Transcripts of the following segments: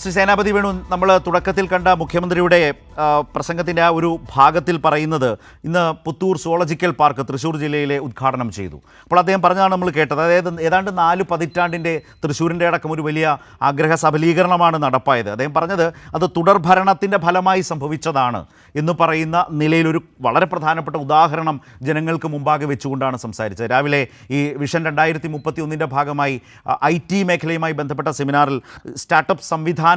ശ്രീ സേനാപതി വേണു നമ്മൾ തുടക്കത്തിൽ കണ്ട മുഖ്യമന്ത്രിയുടെ പ്രസംഗത്തിന്റെ ആ ഒരു ഭാഗത്തിൽ പറയുന്നത് ഇന്ന് പുത്തൂർ സുവോളജിക്കൽ പാർക്ക് തൃശ്ശൂർ ജില്ലയിലെ ഉദ്ഘാടനം ചെയ്തു. അപ്പോൾ അദ്ദേഹം പറഞ്ഞതാണ് നമ്മൾ കേട്ടത്. അതായത് ഏതാണ്ട് നാല് പതിറ്റാണ്ടിന്റെ തൃശ്ശൂരിന്റെ അടക്കം ഒരു വലിയ ആഗ്രഹ സബലീകരണമാണ് നടപ്പായത്. അദ്ദേഹം പറഞ്ഞത് അത് തുടർഭരണത്തിന്റെ ഫലമായി സംഭവിച്ചതാണ് എന്ന് പറയുന്ന നിലയിലൊരു വളരെ പ്രധാനപ്പെട്ട ഉദാഹരണം ജനങ്ങൾക്ക് മുമ്പാകെ വെച്ചുകൊണ്ടാണ് സംസാരിച്ചത്. രാവിലെ ഈ വിഷൻ രണ്ടായിരത്തി മുപ്പത്തി ഒന്നിന്റെ ഭാഗമായി ഐ ടി മേഖലയുമായി ബന്ധപ്പെട്ട സെമിനാറിൽ സ്റ്റാർട്ടപ്പ് സംവിധാനം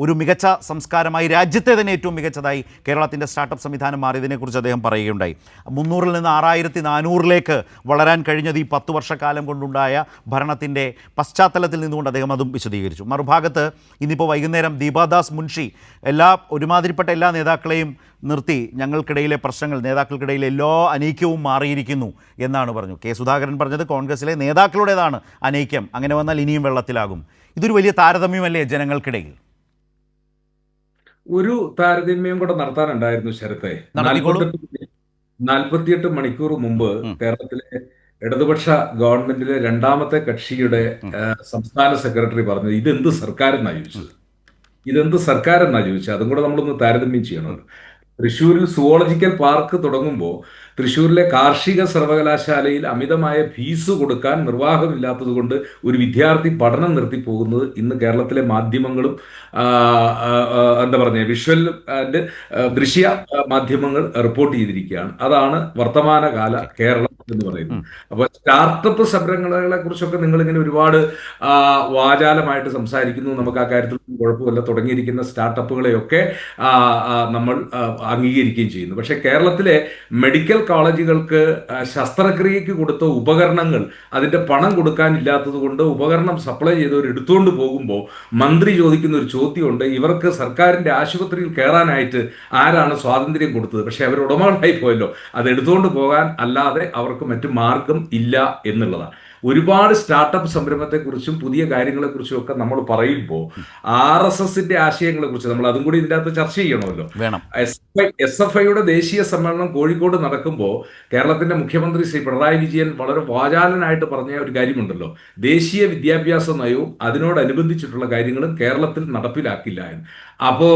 ഒരു മികച്ച സംസ്കാരമായി രാജ്യത്തെ തന്നെ ഏറ്റവും മികച്ചതായി കേരളത്തിന്റെ സ്റ്റാർട്ടപ്പ് സംവിധാനം മാറിയതിനെക്കുറിച്ച് അദ്ദേഹം പറയുകയുണ്ടായി. മുന്നൂറിൽ നിന്ന് ആറായിരത്തി നാനൂറിലേക്ക് വളരാൻ കഴിഞ്ഞത് ഈ പത്ത് വർഷക്കാലം കൊണ്ടുണ്ടായ ഭരണത്തിന്റെ പശ്ചാത്തലത്തിൽ നിന്നുകൊണ്ട് അദ്ദേഹം അതും വിശദീകരിച്ചു. മറുഭാഗത്ത് ഇന്നിപ്പോൾ വൈകുന്നേരം ദീപാദാസ് മുൻഷി എല്ലാ ഒരുമാതിരിപ്പെട്ട എല്ലാ നേതാക്കളെയും നിർത്തി ഞങ്ങൾക്കിടയിലെ പ്രശ്നങ്ങൾ നേതാക്കൾക്കിടയിലെ എല്ലാ അനൈക്യവും മാറിയിരിക്കുന്നു എന്നാണ് പറഞ്ഞു. കെ സുധാകരൻ പറഞ്ഞത് കോൺഗ്രസിലെ നേതാക്കളുടേതാണ് അനൈക്യം. അങ്ങനെ വന്നാൽ ഇനിയും വെള്ളത്തിലാകും. ഇതൊരു വലിയ താരതമ്യമല്ലേ ജനങ്ങൾക്കിടയിൽ? ഒരു താരതമ്യം കൂടെ നടത്താനുണ്ടായിരുന്നു ശരത്തെ. നാൽപ്പത്തിയെട്ട് മണിക്കൂർ മുമ്പ്. കേരളത്തിലെ ഇടതുപക്ഷ ഗവൺമെന്റിലെ രണ്ടാമത്തെ കക്ഷിയുടെ സംസ്ഥാന സെക്രട്ടറി പറഞ്ഞു ഇതെന്ത് സർക്കാരെന്നാണ് ചോദിച്ചത്? ഇതെന്ത് സർക്കാരെന്നാണ് ചോദിച്ചത്? അതും കൂടെ നമ്മളൊന്ന് താരതമ്യം ചെയ്യണമല്ലോ. തൃശ്ശൂരിൽ സുവോളജിക്കൽ പാർക്ക് തുടങ്ങുമ്പോൾ തൃശ്ശൂരിലെ കാർഷിക സർവകലാശാലയിൽ അമിതമായ ഫീസ് കൊടുക്കാൻ നിർവാഹമില്ലാത്തതുകൊണ്ട് ഒരു വിദ്യാർത്ഥി പഠനം നിർത്തിപ്പോകുന്നത് ഇന്ന് കേരളത്തിലെ മാധ്യമങ്ങളും എന്താ പറഞ്ഞ വിഷ്വൽ ആൻഡ് ദൃശ്യ മാധ്യമങ്ങൾ റിപ്പോർട്ട് ചെയ്തിരിക്കുകയാണ്. അതാണ് വർത്തമാനകാല കേരളം എന്ന് പറയുന്നത് അപ്പൊ സ്റ്റാർട്ടപ്പ് സംരംഭങ്ങളെ കുറിച്ചൊക്കെ നിങ്ങൾ ഇങ്ങനെ ഒരുപാട് വാചാലമായിട്ട് സംസാരിക്കുന്നു. നമുക്ക് ആ കാര്യത്തിൽ കുഴപ്പമില്ല. തുടങ്ങിയിരിക്കുന്ന സ്റ്റാർട്ടപ്പുകളെയൊക്കെ നമ്മൾ അംഗീകരിക്കുകയും ചെയ്യുന്നു. പക്ഷെ കേരളത്തിലെ മെഡിക്കൽ കോളേജുകൾക്ക് ശസ്ത്രക്രിയക്ക് കൊടുത്ത ഉപകരണങ്ങൾ അതിന്റെ പണം കൊടുക്കാനില്ലാത്തത് കൊണ്ട് ഉപകരണം സപ്ലൈ ചെയ്തവർ എടുത്തുകൊണ്ട് പോകുമ്പോൾ മന്ത്രി ചോദിക്കുന്ന ഒരു ചോദ്യമുണ്ട്. ഇവർക്ക് സർക്കാരിന്റെ ആശുപത്രിയിൽ കയറാനായിട്ട് ആരാണ് സ്വാതന്ത്ര്യം കൊടുത്തത്? പക്ഷെ അവർ ഉടമകളായി പോയല്ലോ. അത് എടുത്തുകൊണ്ട് പോകാൻ അല്ലാതെ അവർക്ക് മറ്റു മാർഗം ഇല്ല എന്നുള്ളതാണ്. ഒരുപാട് സ്റ്റാർട്ടപ്പ് സംരംഭത്തെക്കുറിച്ചും പുതിയ കാര്യങ്ങളെക്കുറിച്ചും ഒക്കെ നമ്മൾ പറയുമ്പോൾ ആർ എസ് എസിന്റെ ആശയങ്ങളെക്കുറിച്ച് നമ്മൾ അതും കൂടി ഇതിന്റെ അകത്ത് ചർച്ച ചെയ്യണമല്ലോ. വേണം. S F I S F ഐയുടെ ദേശീയ സമ്മേളനം കോഴിക്കോട് നടക്കുമ്പോൾ കേരളത്തിന്റെ മുഖ്യമന്ത്രി ശ്രീ പിണറായി വിജയൻ വളരെ വാചാലനായിട്ട് പറഞ്ഞ ഒരു കാര്യമുണ്ടല്ലോ. ദേശീയ വിദ്യാഭ്യാസ നയവും അതിനോടനുബന്ധിച്ചിട്ടുള്ള കാര്യങ്ങളും കേരളത്തിൽ നടപ്പിലാക്കില്ല എന്ന്. അപ്പോ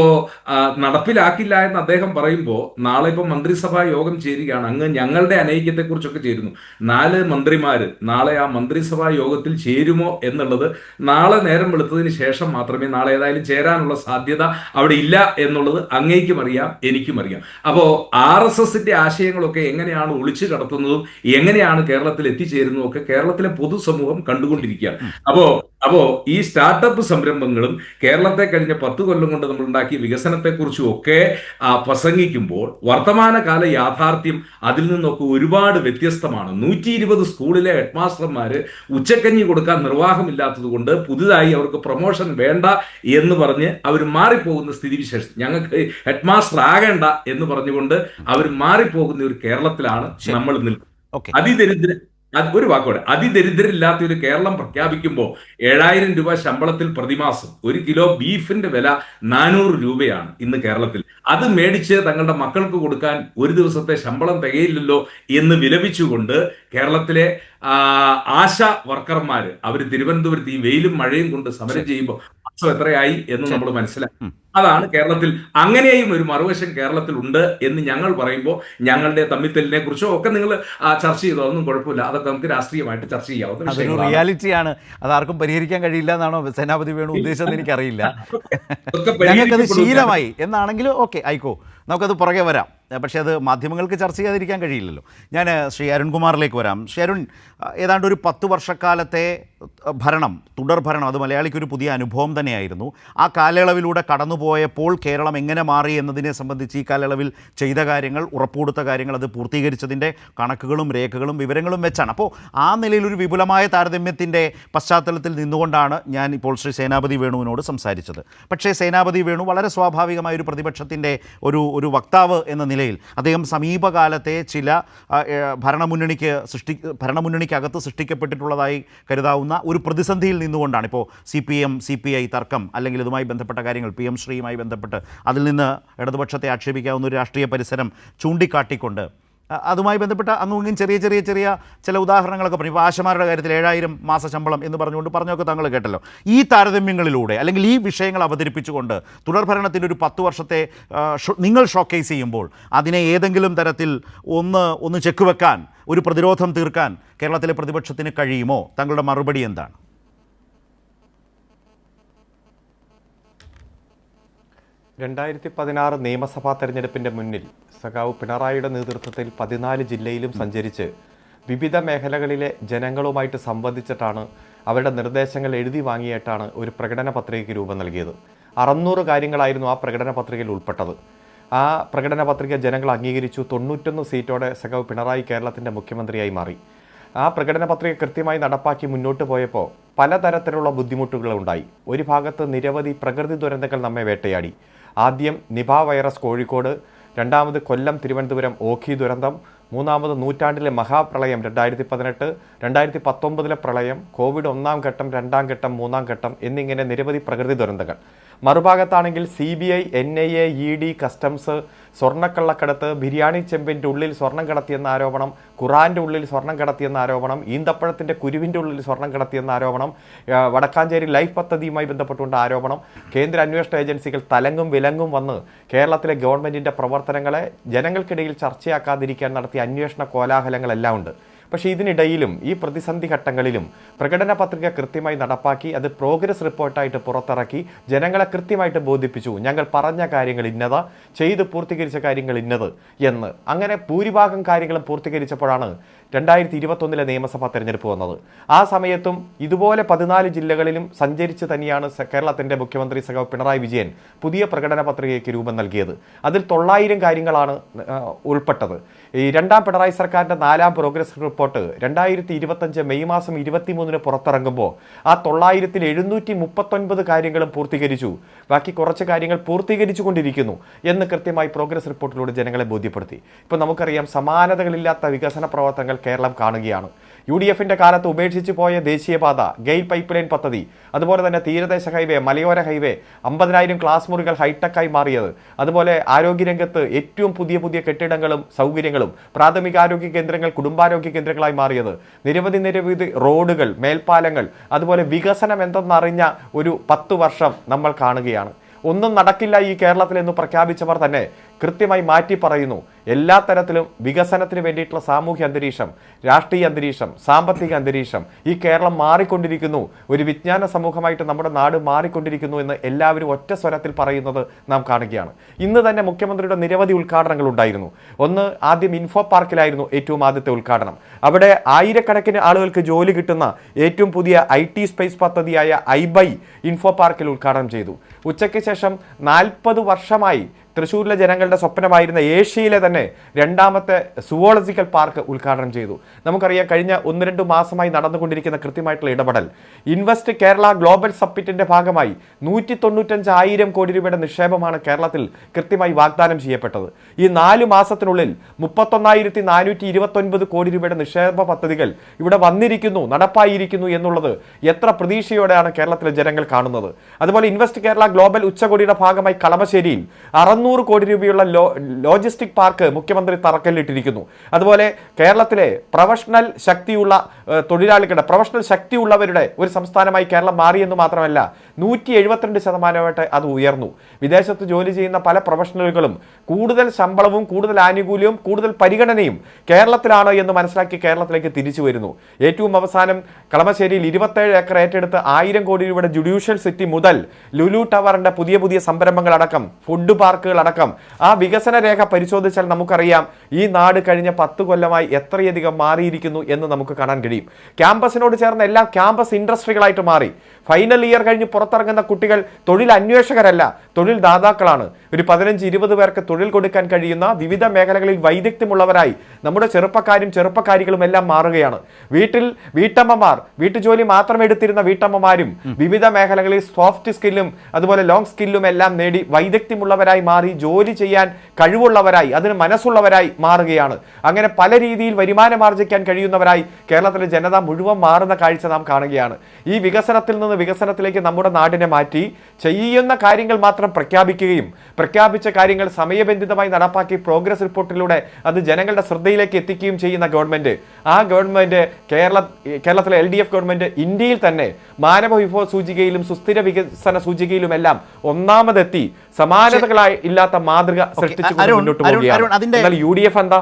നടപ്പിലാക്കില്ല എന്ന് അദ്ദേഹം പറയുമ്പോൾ നാളെ ഇപ്പം മന്ത്രിസഭാ യോഗം ചേരുകയാണ്. അങ്ങ് ഞങ്ങളുടെ അനൈക്യത്തെക്കുറിച്ചൊക്കെ ചേരുന്നു. നാല് മന്ത്രിമാര് നാളെ ആ മന്ത്രിസഭാ യോഗത്തിൽ ചേരുമോ എന്നുള്ളത് നാളെ നേരം വെളുത്തതിന് ശേഷം മാത്രമേ നാളെ ഏതായാലും ചേരാനുള്ള സാധ്യത അവിടെ ഇല്ല എന്നുള്ളത് അങ്ങേക്കും അറിയാം എനിക്കും അറിയാം. അപ്പോ ആർ എസ് എസിന്റെ ആശയങ്ങളൊക്കെ എങ്ങനെയാണ് ഒളിച്ചു കടത്തുന്നതും എങ്ങനെയാണ് കേരളത്തിൽ എത്തിച്ചേരുന്നതും ഒക്കെ കേരളത്തിലെ പൊതുസമൂഹം കണ്ടുകൊണ്ടിരിക്കുകയാണ്. അപ്പോ അപ്പോ ഈ സ്റ്റാർട്ടപ്പ് സംരംഭങ്ങളും കേരളത്തെ കഴിഞ്ഞ പത്ത് കൊല്ലം കൊണ്ട് നമ്മൾ ഉണ്ടാക്കിയ വികസനത്തെക്കുറിച്ചും ഒക്കെ പ്രസംഗിക്കുമ്പോൾ വർത്തമാനകാല യാഥാർത്ഥ്യം അതിൽ നിന്നൊക്കെ ഒരുപാട് വ്യത്യസ്തമാണ്. നൂറ്റി ഇരുപത് സ്കൂളിലെ ഹെഡ് മാസ്റ്റർമാർ ഉച്ചക്കഞ്ഞി കൊടുക്കാൻ നിർവാഹമില്ലാത്തത് കൊണ്ട് പുതുതായി അവർക്ക് പ്രൊമോഷൻ വേണ്ട എന്ന് പറഞ്ഞ് അവർ മാറിപ്പോകുന്ന സ്ഥിതിവിശേഷം. ഞങ്ങൾക്ക് ഹെഡ് മാസ്റ്റർ ആകേണ്ട എന്ന് പറഞ്ഞുകൊണ്ട് അവർ മാറിപ്പോകുന്ന ഒരു കേരളത്തിലാണ് നമ്മൾ നിൽക്കുന്നത്. അതിദരിദ്ര അത് ഒരു വാക്കോടെ അതിദരിദ്രരില്ലാത്ത ഒരു കേരളം പ്രഖ്യാപിക്കുമ്പോൾ ഏഴായിരം രൂപ ശമ്പളത്തിൽ പ്രതിമാസം ഒരു കിലോ ബീഫിന്റെ വില നാനൂറ് രൂപയാണ് ഇന്ന് കേരളത്തിൽ. അത് മേടിച്ച് തങ്ങളുടെ മക്കൾക്ക് കൊടുക്കാൻ ഒരു ദിവസത്തെ ശമ്പളം തികയില്ലല്ലോ എന്ന് വിലപിച്ചുകൊണ്ട് കേരളത്തിലെ ആശ വർക്കർമാര് അവർ തിരുവനന്തപുരത്ത് ഈ വെയിലും മഴയും കൊണ്ട് സമരം ചെയ്യുമ്പോൾ മാസം എത്രയായി എന്ന് നമ്മൾ മനസ്സിലാക്കി. അതാണ് കേരളത്തിൽ അങ്ങനെയും ഒരു മറുവശം കേരളത്തിൽ ഉണ്ട് എന്ന് ഞങ്ങൾ പറയുമ്പോൾ ഞങ്ങളുടെ തമ്മിത്തലിനെ കുറിച്ചോ ഒക്കെ നിങ്ങൾ ചർച്ച ചെയ്തോ ഒന്നും കുഴപ്പമില്ല. അതൊക്കെ നമുക്ക് രാഷ്ട്രീയമായിട്ട് ചർച്ച ചെയ്യാവുന്ന അതൊരു റിയാലിറ്റിയാണ്. അതാർക്കും പരിഹരിക്കാൻ കഴിയില്ല എന്നാണോ സേനാപതി വേണു ഉദ്ദേശിച്ചത് എനിക്കറിയില്ല. അറിയില്ല ഞങ്ങൾക്കത്. ശീലമായി എന്നാണെങ്കിലും ഓക്കെ ആയിക്കോ. നമുക്കത് പുറകെ വരാം. പക്ഷേ അത് മാധ്യമങ്ങൾക്ക് ചർച്ച ചെയ്യാതിരിക്കാൻ കഴിയില്ലല്ലോ. ഞാൻ ശ്രീ അരുൺകുമാറിലേക്ക് വരാം. ശ്രീ അരുൺ ഏതാണ്ട് ഒരു പത്ത് വർഷക്കാലത്തെ ഭരണം തുടർ ഭരണം അത് മലയാളിക്കൊരു പുതിയ അനുഭവം തന്നെയായിരുന്നു. ആ കാലയളവിലൂടെ കടന്നുപോയപ്പോൾ കേരളം എങ്ങനെ മാറി എന്നതിനെ സംബന്ധിച്ച് ഈ കാലയളവിൽ ചെയ്ത കാര്യങ്ങൾ ഉറപ്പുകൊടുത്ത കാര്യങ്ങൾ അത് പൂർത്തീകരിച്ചതിന്റെ കണക്കുകളും രേഖകളും വിവരങ്ങളും വെച്ചാണ്. അപ്പോൾ ആ നിലയിൽ ഒരു വിപുലമായ താരതമ്യത്തിന്റെ പശ്ചാത്തലത്തിൽ നിന്നുകൊണ്ടാണ് ഞാൻ ഇപ്പോൾ ശ്രീ സേനാപതി വേണുവിനോട് സംസാരിച്ചത്. പക്ഷേ സേനാപതി വേണു വളരെ സ്വാഭാവികമായ ഒരു പ്രതിപക്ഷത്തിന്റെ ഒരു ഒരു വക്താവ് എന്ന നിലയിൽ. അദ്ദേഹം സമീപകാലത്തെ ചില ഭരണമുന്നണിക്ക് സൃഷ്ടി ഭരണമുന്നണിക്കകത്ത് സൃഷ്ടിക്കപ്പെട്ടിട്ടുള്ളതായി കരുതാവുന്ന ഒരു പ്രതിസന്ധിയിൽ നിന്നുകൊണ്ടാണ്. ഇപ്പോൾ C P M C P I തർക്കം അല്ലെങ്കിൽ ഇതുമായി ബന്ധപ്പെട്ട കാര്യങ്ങൾ പി എം ശ്രീയുമായി ബന്ധപ്പെട്ട് അതിൽ നിന്ന് ഇടതുപക്ഷത്തെ ആക്ഷേപിക്കാവുന്ന ഒരു രാഷ്ട്രീയ പരിസരം ചൂണ്ടിക്കാട്ടിക്കൊണ്ട് അതുമായി ബന്ധപ്പെട്ട അങ്ങും ചെറിയ ചെറിയ ചെറിയ ചില ഉദാഹരണങ്ങളൊക്കെ പറഞ്ഞു. ഇപ്പോൾ ആശമാരുടെ കാര്യത്തിൽ ഏഴായിരം മാസ ശമ്പളം എന്ന് പറഞ്ഞുകൊണ്ട് പറഞ്ഞൊക്കെ താങ്കൾ കേട്ടല്ലോ. ഈ താരതമ്യങ്ങളിലൂടെ അല്ലെങ്കിൽ ഈ വിഷയങ്ങൾ അവതരിപ്പിച്ചുകൊണ്ട് തുടർഭരണത്തിന്റെ ഒരു പത്ത് വർഷത്തെ നിങ്ങൾ ഷോക്കേസ് ചെയ്യുമ്പോൾ അതിനെ ഏതെങ്കിലും തരത്തിൽ ഒന്ന് ഒന്ന് ചെക്ക് വെക്കാൻ ഒരു പ്രതിരോധം തീർക്കാൻ കേരളത്തിലെ പ്രതിപക്ഷത്തിന് കഴിയുമോ? താങ്കളുടെ മറുപടി എന്താണ്? രണ്ടായിരത്തി പതിനാറ് നിയമസഭാ തെരഞ്ഞെടുപ്പിന്റെ മുന്നിൽ സഖാവ് പിണറായിയുടെ നേതൃത്വത്തിൽ പതിനാല് ജില്ലയിലും സഞ്ചരിച്ച് വിവിധ മേഖലകളിലെ ജനങ്ങളുമായിട്ട് സംബന്ധിച്ചിട്ടാണ് അവരുടെ നിർദ്ദേശങ്ങൾ എഴുതി വാങ്ങിയിട്ടാണ് ഒരു പ്രകടന പത്രികയ്ക്ക് രൂപം നൽകിയത്. അറുന്നൂറ് കാര്യങ്ങളായിരുന്നു ആ പ്രകടന പത്രികയിൽ ഉൾപ്പെട്ടത്. ആ പ്രകടന പത്രിക ജനങ്ങൾ അംഗീകരിച്ചു. തൊണ്ണൂറ്റൊന്ന് സീറ്റോടെ സഖാവ് പിണറായി കേരളത്തിന്റെ മുഖ്യമന്ത്രിയായി മാറി. ആ പ്രകടന പത്രിക കൃത്യമായി നടപ്പാക്കി മുന്നോട്ട് പോയപ്പോൾ പലതരത്തിലുള്ള ബുദ്ധിമുട്ടുകൾ ഉണ്ടായി. ഒരു ഭാഗത്ത് നിരവധി പ്രകൃതി ദുരന്തങ്ങൾ നമ്മെ വേട്ടയാടി. ആദ്യം നിപ വൈറസ് കോഴിക്കോട് രണ്ടാമത് കൊല്ലം തിരുവനന്തപുരം ഓഖി ദുരന്തം മൂന്നാമത് നൂറ്റാണ്ടിലെ മഹാപ്രളയം രണ്ടായിരത്തി പതിനെട്ട് രണ്ടായിരത്തി പത്തൊമ്പതിലെ പ്രളയം കോവിഡ് ഒന്നാം ഘട്ടം രണ്ടാം ഘട്ടം മൂന്നാം ഘട്ടം എന്നിങ്ങനെ നിരവധി പ്രകൃതി ദുരന്തങ്ങൾ. മറുഭാഗത്താണെങ്കിൽ C B I N I A E D customs സ്വർണക്കള്ളക്കടത്ത് biryani ചെമ്പിന്റെ ഉള്ളിൽ സ്വർണം കടത്തിയെന്ന ആരോപണം ഖുറാന്റെ ഉള്ളിൽ സ്വർണം കടത്തിയെന്ന ആരോപണം ഈന്തപ്പഴത്തിന്റെ കുരുവിന്റെ ഉള്ളിൽ സ്വർണം കടത്തിയെന്ന ആരോപണം വടക്കാഞ്ചേരി ലൈഫ് പദ്ധതിയുമായി ബന്ധപ്പെട്ടുകൊണ്ട് ആരോപണം കേന്ദ്ര അന്വേഷണ ഏജൻസികൾ തലങ്ങും വിലങ്ങും വന്ന് കേരളത്തിലെ ഗവൺമെന്റിന്റെ പ്രവർത്തനങ്ങളെ ജനങ്ങൾക്കിടയിൽ ചർച്ചയാക്കാതിരിക്കാൻ നടത്തിയ അന്വേഷണ കോലാഹലങ്ങളെല്ലാം ഉണ്ട്. പക്ഷേ ഇതിനിടയിലും ഈ പ്രതിസന്ധി ഘട്ടങ്ങളിലും പ്രകടന പത്രിക കൃത്യമായി നടപ്പാക്കി അത് പ്രോഗ്രസ് റിപ്പോർട്ടായിട്ട് പുറത്തിറക്കി ജനങ്ങളെ കൃത്യമായിട്ട് ബോധിപ്പിച്ചു. ഞങ്ങൾ പറഞ്ഞ കാര്യങ്ങൾ ഇന്നത് ചെയ്ത് പൂർത്തീകരിച്ച കാര്യങ്ങൾ ഇന്നത് എന്ന്. അങ്ങനെ ഭൂരിഭാഗം കാര്യങ്ങളും പൂർത്തീകരിച്ചപ്പോഴാണ് രണ്ടായിരത്തി ഇരുപത്തൊന്നിലെ നിയമസഭാ തെരഞ്ഞെടുപ്പ് വന്നത്. ആ സമയത്തും ഇതുപോലെ പതിനാല് ജില്ലകളിലും സഞ്ചരിച്ച് തന്നെയാണ് കേരളത്തിന്റെ മുഖ്യമന്ത്രി സഹ പിണറായി വിജയൻ പുതിയ പ്രകടന പത്രികയ്ക്ക് രൂപം നൽകിയത്. അതിൽ തൊള്ളായിരം കാര്യങ്ങളാണ് ഉൾപ്പെട്ടത്. ഈ രണ്ടാം പിണറായി സർക്കാരിന്റെ നാലാം പ്രോഗ്രസ് റിപ്പോർട്ട് രണ്ടായിരത്തി ഇരുപത്തഞ്ച് മെയ് മാസം ഇരുപത്തിമൂന്നിന് പുറത്തിറങ്ങുമ്പോൾ ആ തൊള്ളായിരത്തിൽ എഴുന്നൂറ്റി മുപ്പത്തൊൻപത് കാര്യങ്ങളും പൂർത്തീകരിച്ചു. ബാക്കി കുറച്ച് കാര്യങ്ങൾ പൂർത്തീകരിച്ചു കൊണ്ടിരിക്കുന്നു എന്ന് കൃത്യമായി പ്രോഗ്രസ് റിപ്പോർട്ടിലൂടെ ജനങ്ങളെ ബോധ്യപ്പെടുത്തി. ഇപ്പോൾ നമുക്കറിയാം സമാനതകളില്ലാത്ത വികസന പ്രവർത്തനങ്ങൾ കേരളം കാണുകയാണ്. യു ഡി എഫിന്റെ കാലത്ത് ഉപേക്ഷിച്ചു പോയ ദേശീയപാത ഗെയിൽ പൈപ്പ് ലൈൻ പദ്ധതി അതുപോലെ തന്നെ തീരദേശ ഹൈവേ മലയോര ഹൈവേ അമ്പതിനായിരം ക്ലാസ് മുറികൾ ഹൈടെക്കായി മാറിയത് അതുപോലെ ആരോഗ്യരംഗത്ത് ഏറ്റവും പുതിയ പുതിയ കെട്ടിടങ്ങളും സൗകര്യങ്ങളും പ്രാഥമിക ആരോഗ്യ കേന്ദ്രങ്ങൾ കുടുംബാരോഗ്യ കേന്ദ്രങ്ങളായി മാറിയത്. നിരവധി നിരവധി റോഡുകൾ മേൽപ്പാലങ്ങൾ അതുപോലെ വികസനം എന്തെന്നറിഞ്ഞ ഒരു പത്ത് വർഷം നമ്മൾ കാണുകയാണ്. ഒന്നും നടക്കില്ല ഈ കേരളത്തിൽ എന്ന് പ്രഖ്യാപിച്ചവർ തന്നെ കൃത്യമായി മാറ്റി പറയുന്നു. എല്ലാ തരത്തിലും വികസനത്തിന് വേണ്ടിയിട്ടുള്ള സാമൂഹ്യ അന്തരീക്ഷം രാഷ്ട്രീയ അന്തരീക്ഷം സാമ്പത്തിക അന്തരീക്ഷം ഈ കേരളം മാറിക്കൊണ്ടിരിക്കുന്നു. ഒരു വിജ്ഞാന സമൂഹമായിട്ട് നമ്മുടെ നാട് മാറിക്കൊണ്ടിരിക്കുന്നു എന്ന് എല്ലാവരും ഒറ്റ സ്വരത്തിൽ പറയുന്നത് നാം കാണുകയാണ്. ഇന്ന് തന്നെ മുഖ്യമന്ത്രിയുടെ നിരവധി ഉദ്ഘാടനങ്ങൾ ഉണ്ടായിരുന്നു. ഒന്ന് ആദ്യം ഇൻഫോ പാർക്കിലായിരുന്നു ഏറ്റവും ആദ്യത്തെ ഉദ്ഘാടനം. അവിടെ ആയിരക്കണക്കിന് ആളുകൾക്ക് ജോലി കിട്ടുന്ന ഏറ്റവും പുതിയ ഐ ടി സ്പേസ് പദ്ധതിയായ ഐബൈ ഇൻഫോ പാർക്കിൽ ഉദ്ഘാടനം ചെയ്തു. ഉച്ചയ്ക്ക് ശേഷം നാൽപ്പത് വർഷമായി തൃശ്ശൂരിലെ ജനങ്ങളുടെ സ്വപ്നമായിരുന്ന ഏഷ്യയിലെ തന്നെ രണ്ടാമത്തെ സുവോളജിക്കൽ പാർക്ക് ഉദ്ഘാടനം ചെയ്തു. നമുക്കറിയാം കഴിഞ്ഞ ഒന്ന് രണ്ട് മാസമായി നടന്നുകൊണ്ടിരിക്കുന്ന കൃത്യമായിട്ടുള്ള ഇടപെടൽ. ഇൻവെസ്റ്റ് കേരള ഗ്ലോബൽ സബ്മിറ്റിന്റെ ഭാഗമായി നൂറ്റി തൊണ്ണൂറ്റഞ്ചായിരം കോടി രൂപയുടെ നിക്ഷേപമാണ് കേരളത്തിൽ കൃത്യമായി വാഗ്ദാനം ചെയ്യപ്പെട്ടത്. ഈ നാല് മാസത്തിനുള്ളിൽ മുപ്പത്തൊന്നായിരത്തി നാനൂറ്റി ഇരുപത്തൊൻപത് കോടി രൂപയുടെ നിക്ഷേപ പദ്ധതികൾ ഇവിടെ വന്നിരിക്കുന്നു നടപ്പായിരിക്കുന്നു എന്നുള്ളത് എത്ര പ്രതീക്ഷയോടെയാണ് കേരളത്തിലെ ജനങ്ങൾ കാണുന്നത്. അതുപോലെ ഇൻവെസ്റ്റ് കേരള ഗ്ലോബൽ ഉച്ചകോടിയുടെ ഭാഗമായി കളമശ്ശേരിയിൽ അറുന്നൂറ് കോടി രൂപയുള്ള ലോ ലോജിസ്റ്റിക് പാർക്ക് മുഖ്യമന്ത്രി തറക്കല്ലിട്ടിരിക്കുന്നു. അതുപോലെ കേരളത്തിലെ പ്രൊഫഷണൽ ശക്തിയുള്ള തൊഴിലാളികളുടെ പ്രൊഫഷണൽ ശക്തിയുള്ളവരുടെ ഒരു സംസ്ഥാനമായി കേരളം മാറിയെന്ന് മാത്രമല്ല നൂറ്റി എഴുപത്തിരണ്ട് ശതമാനമായിട്ട് അത് ഉയർന്നു. വിദേശത്ത് ജോലി ചെയ്യുന്ന പല പ്രൊഫഷണലുകളും കൂടുതൽ ശമ്പളവും കൂടുതൽ ആനുകൂല്യവും കൂടുതൽ പരിഗണനയും കേരളത്തിലാണ് എന്ന് മനസ്സിലാക്കി കേരളത്തിലേക്ക് തിരിച്ചു വരുന്നു. ഏറ്റവും അവസാനം കളമശ്ശേരിയിൽ ഇരുപത്തേഴ് ഏക്കർ ഏറ്റെടുത്ത് ആയിരം കോടി രൂപയുടെ ജുഡീഷ്യൽ സിറ്റി മുതൽ ലുലു ടവറിന്റെ പുതിയ പുതിയ സംരംഭങ്ങൾ അടക്കം ഫുഡ് പാർക്കുകൾ അടക്കം ആ വികസന രേഖ പരിശോധിച്ചാൽ നമുക്കറിയാം ഈ നാട് കഴിഞ്ഞ പത്ത് കൊല്ലമായി എത്രയധികം മാറിയിരിക്കുന്നു എന്ന് നമുക്ക് കാണാൻ കഴിയും. ക്യാമ്പസിനോട് ചേർന്ന എല്ലാം ക്യാമ്പസ് ഇൻഡസ്ട്രികളായിട്ട് മാറി. ഫൈനൽ ഇയർ കഴിഞ്ഞ് പുറത്തിറങ്ങുന്ന കുട്ടികൾ തൊഴിൽ അന്വേഷകരല്ല തൊഴിൽ ദാതാക്കളാണ്. ഒരു പതിനഞ്ച് ഇരുപത് പേർക്ക് തൊഴിൽ കൊടുക്കാൻ കഴിയുന്ന വിവിധ മേഖലകളിൽ വൈദഗ്ധ്യമുള്ളവരായി നമ്മുടെ ചെറുപ്പക്കാരും ചെറുപ്പക്കാരികളും എല്ലാം മാറുകയാണ്. വീട്ടിൽ വീട്ടമ്മമാർ വീട്ടുജോലി മാത്രം എടുത്തിരുന്ന വീട്ടമ്മമാരും വിവിധ മേഖലകളിൽ സോഫ്റ്റ് സ്കില്ലും അതുപോലെ ലോങ് സ്കില്ലും എല്ലാം നേടി വൈദഗ്ധ്യമുള്ളവരായി മാറി ജോലി ചെയ്യാൻ കഴിവുള്ളവരായി അതിന് മനസ്സുള്ളവരായി മാറുകയാണ്. അങ്ങനെ പല രീതിയിൽ വരുമാനം ആർജിക്കാൻ കഴിയുന്നവരായി കേരളത്തിലെ ജനത മുഴുവൻ മാറുന്ന കാഴ്ച നാം കാണുകയാണ്. ഈ വികസനത്തിൽ നിന്ന് വികസനത്തിലേക്ക് നമ്മുടെ നാടിനെ മാറ്റി ചെയ്യുന്ന കാര്യങ്ങൾ മാത്രം പ്രഖ്യാപിക്കുകയും പ്രഖ്യാപിച്ച കാര്യങ്ങൾ സമയബന്ധിതമായി നടപ്പാക്കി പ്രോഗ്രസ് റിപ്പോർട്ടിലൂടെ അത് ജനങ്ങളുടെ ശ്രദ്ധയിലേക്ക് എത്തിക്കുകയും ചെയ്യുന്ന ഗവൺമെന്റ്. ആ ഗവൺമെന്റ് കേരള കേരളത്തിലെ എൽ ഡി എഫ് ഗവൺമെന്റ് ഇന്ത്യയിൽ തന്നെ മാനവ വിഭവ സൂചികയിലും സുസ്ഥിര വികസന സൂചികയിലും എല്ലാം ഒന്നാമതെത്തി സമാനതകളായി ഇല്ലാത്ത മാതൃക സൃഷ്ടിച്ചു മുന്നോട്ട് പോവുകയാണ്. യു ഡി എഫ് എന്താ?